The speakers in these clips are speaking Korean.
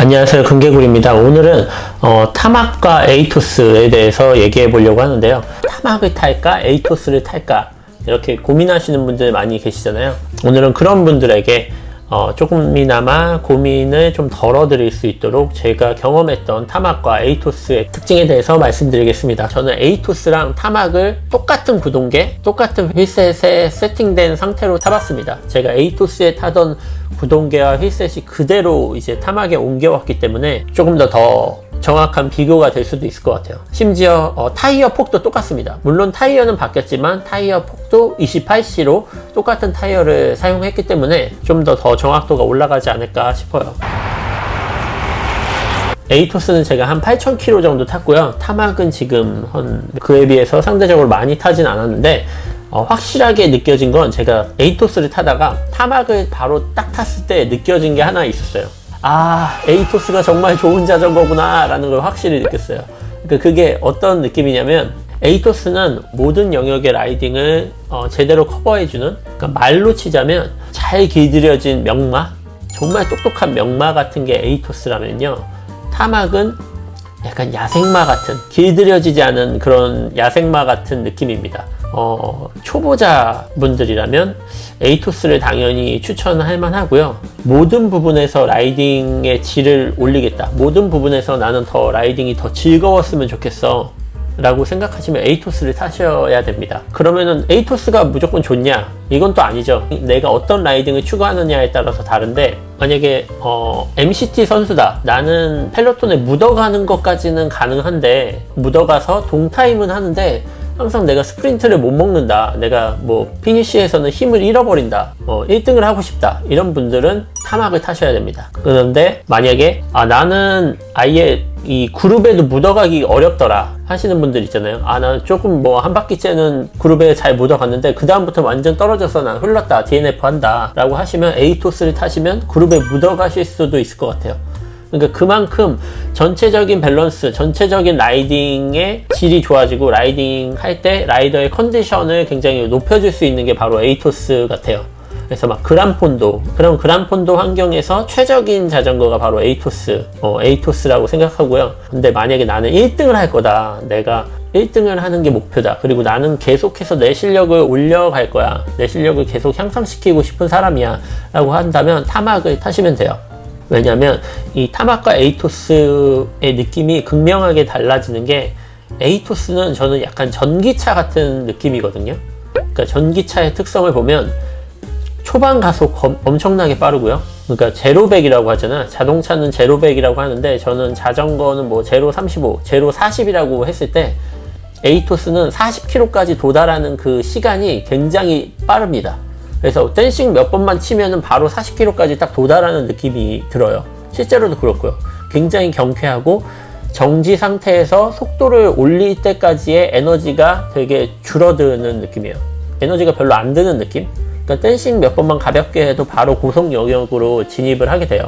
안녕하세요. 금개굴입니다. 오늘은 어, 타막과 에이토스에 대해서 얘기해 보려고 하는데요. 타막을 탈까? 에이토스를 탈까? 이렇게 고민하시는 분들 많이 계시잖아요. 오늘은 그런 분들에게 어, 조금이나마 고민을 좀 덜어드릴 수 있도록 제가 경험했던 타막과 에이토스의 특징에 대해서 말씀드리겠습니다. 저는 에이토스랑 타막을 똑같은 구동계, 똑같은 휠셋에 세팅된 상태로 타봤습니다. 제가 에이토스에 타던 구동계와 휠셋이 그대로 이제 타막에 옮겨왔기 때문에 조금 더더 정확한 비교가 될 수도 있을 것 같아요. 심지어 어, 타이어 폭도 똑같습니다. 물론 타이어는 바뀌었지만 타이어 폭도 28C로 똑같은 타이어를 사용했기 때문에 좀 더 더 정확도가 올라가지 않을까 싶어요. 에이토스는 제가 한 8,000km 정도 탔고요. 타막은 지금 한 그에 비해서 상대적으로 많이 타진 않았는데 어, 확실하게 느껴진 건 제가 에이토스를 타다가 타막을 바로 딱 탔을 때 느껴진 게 하나 있었어요. 아, 에이토스가 정말 좋은 자전거구나 라는 걸 확실히 느꼈어요. 그러니까 그게 어떤 느낌이냐면 에이토스는 모든 영역의 라이딩을 어, 제대로 커버해주는 그러니까 말로 치자면 잘 길들여진 명마 정말 똑똑한 명마 같은 게 에이토스라면요 타막은 약간 야생마 같은 길들여지지 않은 그런 야생마 같은 느낌입니다 어, 초보자 분들이라면 에이토스를 당연히 추천할 만하고요. 모든 부분에서 라이딩의 질을 올리겠다. 모든 부분에서 나는 더 라이딩이 더 즐거웠으면 좋겠어. 라고 생각하시면 에이토스를 타셔야 됩니다. 그러면은 에이토스가 무조건 좋냐? 이건 또 아니죠. 내가 어떤 라이딩을 추구하느냐에 따라서 다른데 만약에 어, MCT 선수다. 나는 펠로톤에 묻어가는 것까지는 가능한데 묻어가서 동타임은 하는데 항상 내가 스프린트를 못 먹는다. 내가 뭐 피니쉬에서는 힘을 잃어버린다. 어, 1등을 하고 싶다. 이런 분들은 타막을 타셔야 됩니다. 그런데 만약에 아 나는 아예 이 그룹에도 묻어가기 어렵더라 하시는 분들 있잖아요. 아 나는 조금 뭐 한 바퀴째는 그룹에 잘 묻어갔는데 그 다음부터 완전 떨어져서 난 흘렀다 DNF 한다 라고 하시면 에이토스를 타시면 그룹에 묻어가실 수도 있을 것 같아요. 그러니까 그만큼 전체적인 밸런스, 전체적인 라이딩의 질이 좋아지고 라이딩 할 때 라이더의 컨디션을 굉장히 높여줄 수 있는 게 바로 에이토스 같아요. 그래서 막 그란폰도 그럼 그란폰도 환경에서 최적인 자전거가 바로 에이토스 어, 에이토스라고 생각하고요. 근데 만약에 나는 1등을 할 거다. 내가 1등을 하는 게 목표다. 그리고 나는 계속해서 내 실력을 올려갈 거야. 내 실력을 계속 향상시키고 싶은 사람이야. 라고 한다면 타막을 타시면 돼요 왜냐면 이 타막과 에이토스의 느낌이 극명하게 달라지는 게 에이토스는 저는 약간 전기차 같은 느낌이거든요. 그러니까 전기차의 특성을 보면 초반 가속 엄청나게 빠르고요. 그러니까 제로백이라고 하잖아. 자동차는 제로백이라고 하는데 저는 자전거는 뭐 제로 35, 제로 40이라고 했을 때 에이토스는 40km까지 도달하는 그 시간이 굉장히 빠릅니다. 그래서 댄싱 몇 번만 치면은 바로 40km까지 딱 도달하는 느낌이 들어요. 실제로도 그렇고요. 굉장히 경쾌하고 정지 상태에서 속도를 올릴 때까지의 에너지가 되게 줄어드는 느낌이에요. 에너지가 별로 안 드는 느낌? 그러니까 댄싱 몇 번만 가볍게 해도 바로 고속 영역으로 진입을 하게 돼요.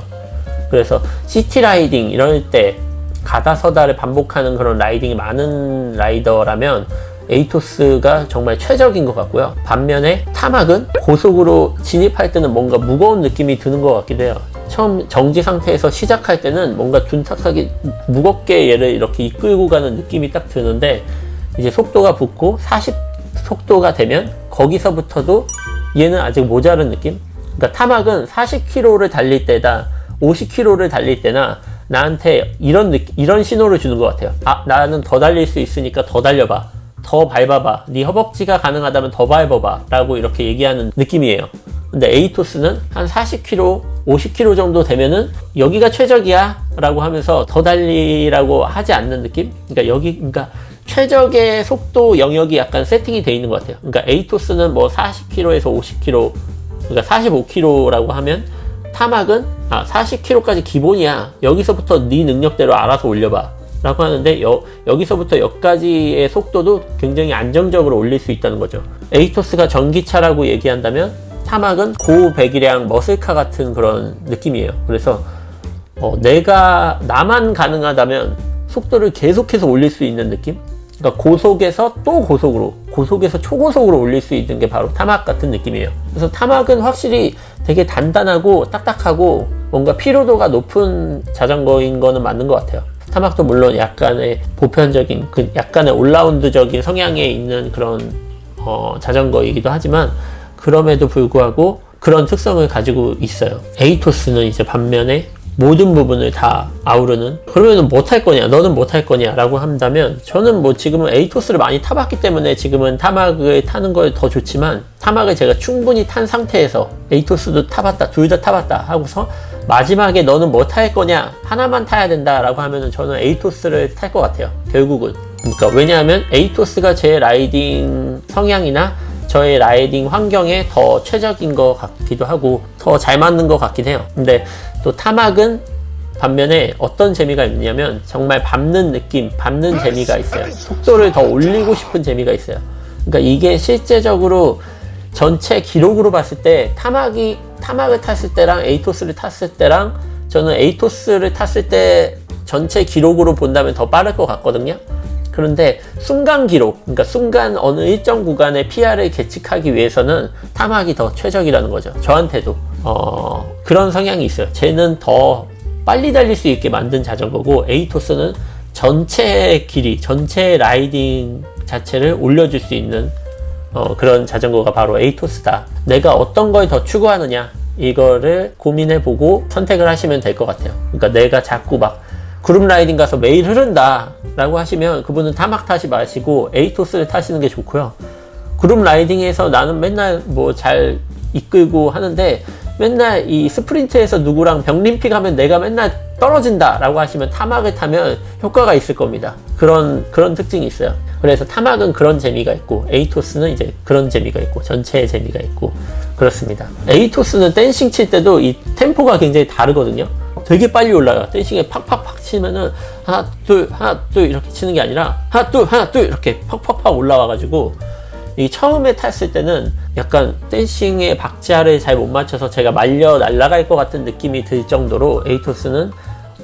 그래서 시티 라이딩 이럴 때 가다 서다를 반복하는 그런 라이딩이 많은 라이더라면 에이토스가 정말 최적인 것 같고요. 반면에 타막은 고속으로 진입할 때는 뭔가 무거운 느낌이 드는 것 같기도 해요. 처음 정지 상태에서 시작할 때는 뭔가 둔탁하게 무겁게 얘를 이렇게 이끌고 가는 느낌이 딱 드는데 이제 속도가 붙고 40 속도가 되면 거기서부터도 얘는 아직 모자른 느낌? 그러니까 타막은 40km를 달릴 때다 50km를 달릴 때나 나한테 이런 느낌, 이런 신호를 주는 것 같아요. 아, 나는 더 달릴 수 있으니까 더 달려봐. 더 밟아봐. 네 허벅지가 가능하다면 더 밟아봐. 라고 이렇게 얘기하는 느낌이에요. 근데 에이토스는 한 40km, 50km 정도 되면은 여기가 최적이야. 라고 하면서 더 달리라고 하지 않는 느낌? 그러니까 여기, 그러니까 최적의 속도 영역이 약간 세팅이 돼 있는 것 같아요. 그러니까 에이토스는 뭐 40km에서 50km, 그러니까 45km라고 하면 타막은 아, 40km까지 기본이야. 여기서부터 네 능력대로 알아서 올려봐. 라고 하는데 여, 여기서부터 여기까지의 속도도 굉장히 안정적으로 올릴 수 있다는 거죠. 에이토스가 전기차라고 얘기한다면 타막은 고 배기량 머슬카 같은 그런 느낌이에요. 그래서 어, 내가 나만 가능하다면 속도를 계속해서 올릴 수 있는 느낌? 그러니까 고속에서 또 고속으로, 고속에서 초고속으로 올릴 수 있는 게 바로 타막 같은 느낌이에요. 그래서 타막은 확실히 되게 단단하고 딱딱하고 뭔가 피로도가 높은 자전거인 거는 맞는 것 같아요. 타막도 물론 약간의 보편적인, 그 약간의 올라운드적인 성향에 있는 그런 어, 자전거이기도 하지만 그럼에도 불구하고 그런 특성을 가지고 있어요. 에이토스는 이제 반면에 모든 부분을 다 아우르는 그러면 못할 거냐 너는 못할 거냐 라고 한다면 저는 뭐 지금은 에이토스를 많이 타봤기 때문에 지금은 타막을 타는 걸 더 좋지만 타막을 제가 충분히 탄 상태에서 에이토스도 타봤다 둘 다 타봤다 하고서 마지막에 너는 뭐 탈 거냐 하나만 타야 된다 라고 하면은 저는 에이토스를 탈 것 같아요 결국은 그러니까 왜냐하면 에이토스가 제 라이딩 성향이나 저의 라이딩 환경에 더 최적인 것 같기도 하고 더 잘 맞는 것 같긴 해요. 근데 또 타막은 반면에 어떤 재미가 있냐면 정말 밟는 느낌, 밟는 재미가 있어요. 속도를 더 올리고 싶은 재미가 있어요. 그러니까 이게 실제적으로 전체 기록으로 봤을 때 타막이 타막을 탔을 때랑 에이토스를 탔을 때랑 저는 에이토스를 탔을 때 전체 기록으로 본다면 더 빠를 것 같거든요. 그런데 순간 기록, 그러니까 순간 어느 일정 구간의 PR을 계측하기 위해서는 타막이 더 최적이라는 거죠. 저한테도 어, 그런 성향이 있어요. 쟤는 더 빨리 달릴 수 있게 만든 자전거고 에이토스는 전체 길이, 전체 라이딩 자체를 올려줄 수 있는 어, 그런 자전거가 바로 에이토스다. 내가 어떤 걸 더 추구하느냐 이거를 고민해보고 선택을 하시면 될 것 같아요. 그러니까 내가 자꾸 막 그룹 라이딩 가서 매일 흐른다 라고 하시면 그분은 타막 타지 마시고 에이토스를 타시는 게 좋고요. 그룹 라이딩에서 나는 맨날 뭐 잘 이끌고 하는데 맨날 이 스프린트에서 누구랑 병림픽 하면 내가 맨날 떨어진다 라고 하시면 타막을 타면 효과가 있을 겁니다. 그런, 그런 특징이 있어요. 그래서 타막은 그런 재미가 있고, 에이토스는 이제 그런 재미가 있고, 전체의 재미가 있고, 그렇습니다. 에이토스는 댄싱 칠 때도 이 템포가 굉장히 다르거든요. 되게 빨리 올라가. 댄싱에 팍팍팍 치면은 하나, 둘, 하나, 둘 이렇게 치는 게 아니라 하나, 둘, 하나, 둘 이렇게 팍팍팍 올라와가지고 이 처음에 탔을 때는 약간 댄싱의 박자를 잘 못 맞춰서 제가 말려 날아갈 것 같은 느낌이 들 정도로 에이토스는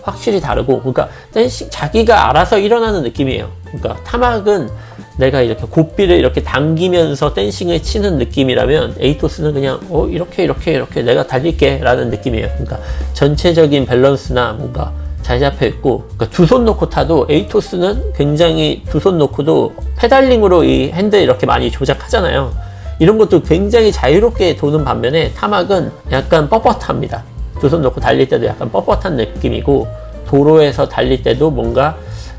확실히 다르고 그러니까 댄싱 자기가 알아서 일어나는 느낌이에요. 그러니까 타막은 내가 이렇게 고삐를 이렇게 당기면서 댄싱을 치는 느낌이라면 에이토스는 그냥 어 이렇게 이렇게 이렇게 내가 달릴게 라는 느낌이에요. 그러니까 전체적인 밸런스나 뭔가 잘 잡혀 있고 그러니까 두 손 놓고 타도 에이토스는 굉장히 두 손 놓고도 페달링으로 이 핸들 이렇게 많이 조작하잖아요. 이런 것도 굉장히 자유롭게 도는 반면에 타막은 약간 뻣뻣합니다. 두손 놓고 달릴 때도 약간 뻣뻣한 느낌이고 도로에서 달릴 때도 뭔가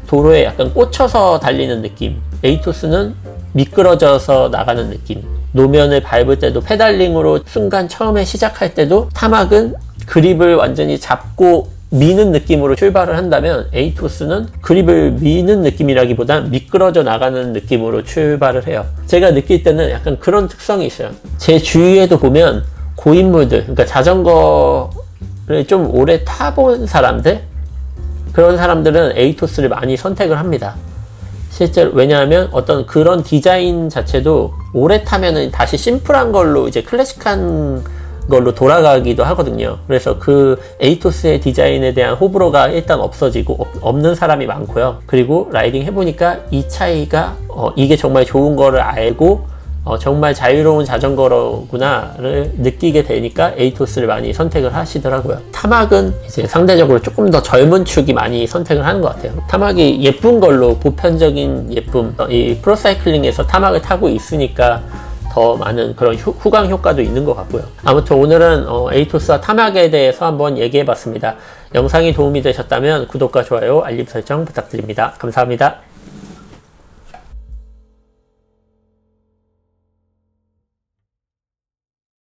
도로에 약간 꽂혀서 달리는 느낌. 에이토스는 미끄러져서 나가는 느낌. 노면을 밟을 때도 페달링으로 순간 처음에 시작할 때도 타막은 그립을 완전히 잡고 미는 느낌으로 출발을 한다면 에이토스는 그립을 미는 느낌이라기보다 미끄러져 나가는 느낌으로 출발을 해요. 제가 느낄 때는 약간 그런 특성이 있어요. 제 주위에도 보면 고인물들, 그러니까 자전거를 좀 오래 타본 사람들, 그런 사람들은 에이토스를 많이 선택을 합니다. 실제로 왜냐하면 어떤 그런 디자인 자체도 오래 타면은 다시 심플한 걸로 이제 클래식한 걸로 돌아가기도 하거든요. 그래서 그 에이토스의 디자인에 대한 호불호가 일단 없어지고 없- 없는 사람이 많고요. 그리고 라이딩 해보니까 이 차이가 어, 이게 정말 좋은 거를 알고 어, 정말 자유로운 자전거구나를 느끼게 되니까 에이토스를 많이 선택을 하시더라고요. 타막은 이제 상대적으로 조금 더 젊은 축이 많이 선택을 하는 것 같아요. 타막이 예쁜 걸로 보편적인 예쁨, 어, 이 프로사이클링에서 타막을 타고 있으니까 더 많은 그런 휴, 후광 효과도 있는 것 같고요. 아무튼 오늘은 어, 에이토스와 타막에 대해서 한번 얘기해 봤습니다. 영상이 도움이 되셨다면 구독과 좋아요, 알림 설정 부탁드립니다. 감사합니다.